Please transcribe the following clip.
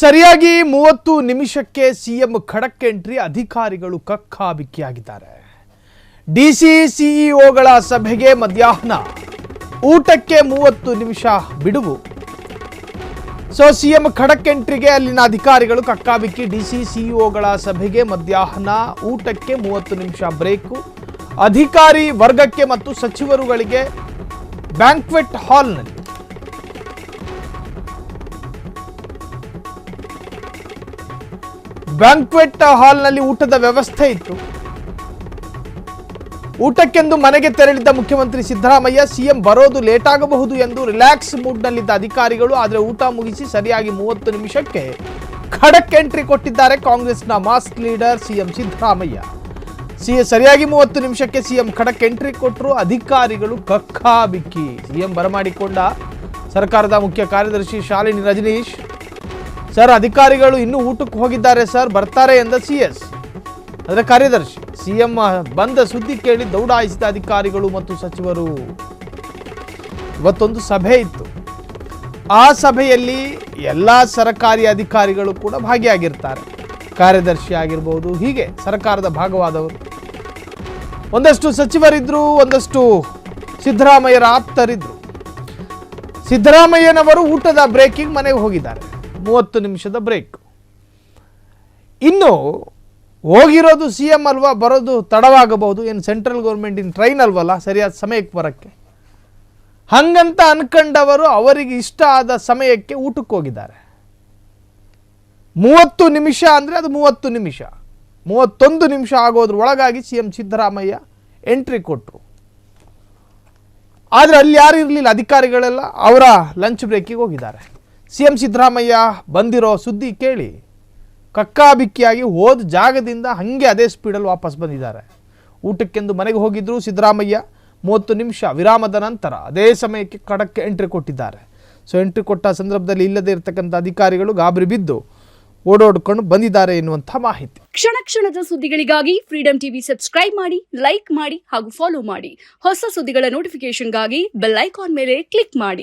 ಸರಿಯಾಗಿ ಮೂವತ್ತು ನಿಮಿಷಕ್ಕೆ ಸಿಎಂ ಖಡಕ್ ಎಂಟ್ರಿ ಅಧಿಕಾರಿಗಳು ಕಕ್ಕಾಬಿಕ್ಕಿಯಾಗಿದ್ದಾರೆ. ಡಿಸಿ ಸಿಇಒಗಳ ಸಭೆಗೆ ಮಧ್ಯಾಹ್ನ ಊಟಕ್ಕೆ ಮೂವತ್ತು ನಿಮಿಷ ಬಿಡುವು. ಸೊ, ಸಿಎಂ ಖಡಕ್ ಎಂಟ್ರಿಗೆ ಅಲ್ಲಿನ ಅಧಿಕಾರಿಗಳು ಕಕ್ಕಾಬಿಕ್ಕಿ ಡಿಸಿ ಸಿಇಒಗಳ ಸಭೆಗೆ ಮಧ್ಯಾಹ್ನ ಊಟಕ್ಕೆ ಮೂವತ್ತು ನಿಮಿಷ ಬ್ರೇಕು. ಅಧಿಕಾರಿ ವರ್ಗಕ್ಕೆ ಮತ್ತು ಸಚಿವರುಗಳಿಗೆ ಬ್ಯಾಂಕ್ವೆಟ್ ಹಾಲ್ನಲ್ಲಿ ಬ್ಯಾಂಕ್ವೆಟ್ ಹಾಲ್ನಲ್ಲಿ ಊಟದ ವ್ಯವಸ್ಥೆ ಇತ್ತು. ಊಟಕ್ಕೆಂದು ಮನೆಗೆ ತೆರಳಿದ್ದ ಮುಖ್ಯಮಂತ್ರಿ ಸಿದ್ದರಾಮಯ್ಯ, ಸಿಎಂ ಬರೋದು ಲೇಟ್ ಆಗಬಹುದು ಎಂದು ರಿಲ್ಯಾಕ್ಸ್ ಮೂಡ್ನಲ್ಲಿದ್ದ ಅಧಿಕಾರಿಗಳು, ಆದರೆ ಊಟ ಮುಗಿಸಿ ಸರಿಯಾಗಿ ಮೂವತ್ತು ನಿಮಿಷಕ್ಕೆ ಖಡಕ್ ಎಂಟ್ರಿ ಕೊಟ್ಟಿದ್ದಾರೆ ಕಾಂಗ್ರೆಸ್ನ mass leader CM Siddaramaiah. CM ಸರಿಯಾಗಿ ಮೂವತ್ತು ನಿಮಿಷಕ್ಕೆ ಸಿಎಂ ಖಡಕ್ ಎಂಟ್ರಿ ಕೊಟ್ಟರು ಅಧಿಕಾರಿಗಳು ಕಕ್ಕಾಬಿಕ್ಕಿ. ಸಿಎಂ ಬರಮಾಡಿಕೊಂಡ ಸರ್ಕಾರದ ಮುಖ್ಯ ಕಾರ್ಯದರ್ಶಿ ಶಾಲಿನಿ ರಜನೀಶ್ ಸರ್, ಅಧಿಕಾರಿಗಳು ಇನ್ನೂ ಊಟಕ್ಕೆ ಹೋಗಿದ್ದಾರೆ ಸರ್. ಬರ್ತಾರೆ ಎಂದ ಸಿ ಎಸ್. ಅದರ ಕಾರ್ಯದರ್ಶಿ ಸಿಎಂ ಬಂದ ಸುದ್ದಿ ಕೇಳಿ ದೌಡಾಯಿಸಿದ ಅಧಿಕಾರಿಗಳು ಮತ್ತು ಸಚಿವರು. ಇವತ್ತೊಂದು ಸಭೆ ಇತ್ತು. ಆ ಸಭೆಯಲ್ಲಿ ಎಲ್ಲ ಸರ್ಕಾರಿ ಅಧಿಕಾರಿಗಳು ಕೂಡ ಭಾಗಿಯಾಗಿರ್ತಾರೆ. ಕಾರ್ಯದರ್ಶಿ ಆಗಿರ್ಬೋದು, ಹೀಗೆ ಸರ್ಕಾರದ ಭಾಗವಾದವರು. ಒಂದಷ್ಟು ಸಚಿವರಿದ್ರು, ಒಂದಷ್ಟು ಸಿದ್ದರಾಮಯ್ಯರ ಆಪ್ತರಿದ್ರು. ಸಿದ್ದರಾಮಯ್ಯನವರು ಊಟದ ಬ್ರೇಕಿಂಗ್ ಮನೆಗೆ ಹೋಗಿದ್ದಾರೆ. ಮೂವತ್ತು ನಿಮಿಷದ ಬ್ರೇಕ್. ಇನ್ನು ಹೋಗಿರೋದು ಸಿ ಎಂ ಅಲ್ವಾ, ಬರೋದು ತಡವಾಗಬಹುದು, ಏನು ಸೆಂಟ್ರಲ್ ಗೌರ್ಮೆಂಟಿನ ಟ್ರೈನ್ ಅಲ್ವಲ್ಲ, ಸರಿಯಾದ ಸಮಯಕ್ಕೆ ಬರೋಕ್ಕೆ. ಹಂಗಂತ ಅನ್ಕಂಡವರು ಅವರಿಗೆ ಇಷ್ಟ ಆದ ಸಮಯಕ್ಕೆ ಊಟಕ್ಕೆ ಹೋಗಿದ್ದಾರೆ. ಮೂವತ್ತು ನಿಮಿಷ ಅಂದರೆ ಅದು ಮೂವತ್ತು ನಿಮಿಷ. ಮೂವತ್ತೊಂದು ನಿಮಿಷ ಆಗೋದ್ರ ಒಳಗಾಗಿ ಸಿ ಎಂ ಸಿದ್ದರಾಮಯ್ಯ ಎಂಟ್ರಿ ಕೊಟ್ಟರು ಆದರೆ ಅಲ್ಲಿ ಯಾರು ಇರಲಿಲ್ಲ, ಅಧಿಕಾರಿಗಳೆಲ್ಲ ಅವರ ಲಂಚ್ ಬ್ರೇಕಿಗೆ ಹೋಗಿದ್ದಾರೆ. ಸಿ ಎಂ ಸಿದ್ದರಾಮಯ್ಯ ಬಂದಿರೋ ಸುದ್ದಿ ಕೇಳಿ ಕಕ್ಕಾಬಿಕ್ಕಿಯಾಗಿ ಹೋದ ಜಾಗದಿಂದ ಹಾಗೆ ಅದೇ ಸ್ಪೀಡಲ್ಲಿ ವಾಪಸ್ ಬಂದಿದ್ದಾರೆ. ಊಟಕ್ಕೆಂದು ಮನೆಗೆ ಹೋಗಿದ್ರು ಸಿದ್ದರಾಮಯ್ಯ. ಮೂವತ್ತು ನಿಮಿಷ ವಿರಾಮದ ನಂತರ ಅದೇ ಸಮಯಕ್ಕೆ ಖಡಕ್ಕೆ ಎಂಟ್ರಿ ಕೊಟ್ಟಿದ್ದಾರೆ. ಸೊ ಎಂಟ್ರಿ ಕೊಟ್ಟ ಸಂದರ್ಭದಲ್ಲಿ ಇಲ್ಲದೇ ಇರತಕ್ಕಂಥ ಅಧಿಕಾರಿಗಳು ಗಾಬರಿ ಬಿದ್ದು ಓಡೋಡ್ಕೊಂಡು ಬಂದಿದ್ದಾರೆ ಎನ್ನುವಂಥ ಮಾಹಿತಿ. ಕ್ಷಣ ಕ್ಷಣದ ಸುದ್ದಿಗಳಿಗಾಗಿ ಫ್ರೀಡಂ ಟಿವಿ ಸಬ್ಸ್ಕ್ರೈಬ್ ಮಾಡಿ ಲೈಕ್ ಮಾಡಿ ಹಾಗೂ ಫಾಲೋ ಮಾಡಿ. ಹೊಸ ಸುದ್ದಿಗಳ ನೋಟಿಫಿಕೇಶನ್ಗಾಗಿ ಬೆಲ್ ಐಕಾನ್ ಮೇಲೆ ಕ್ಲಿಕ್ ಮಾಡಿ.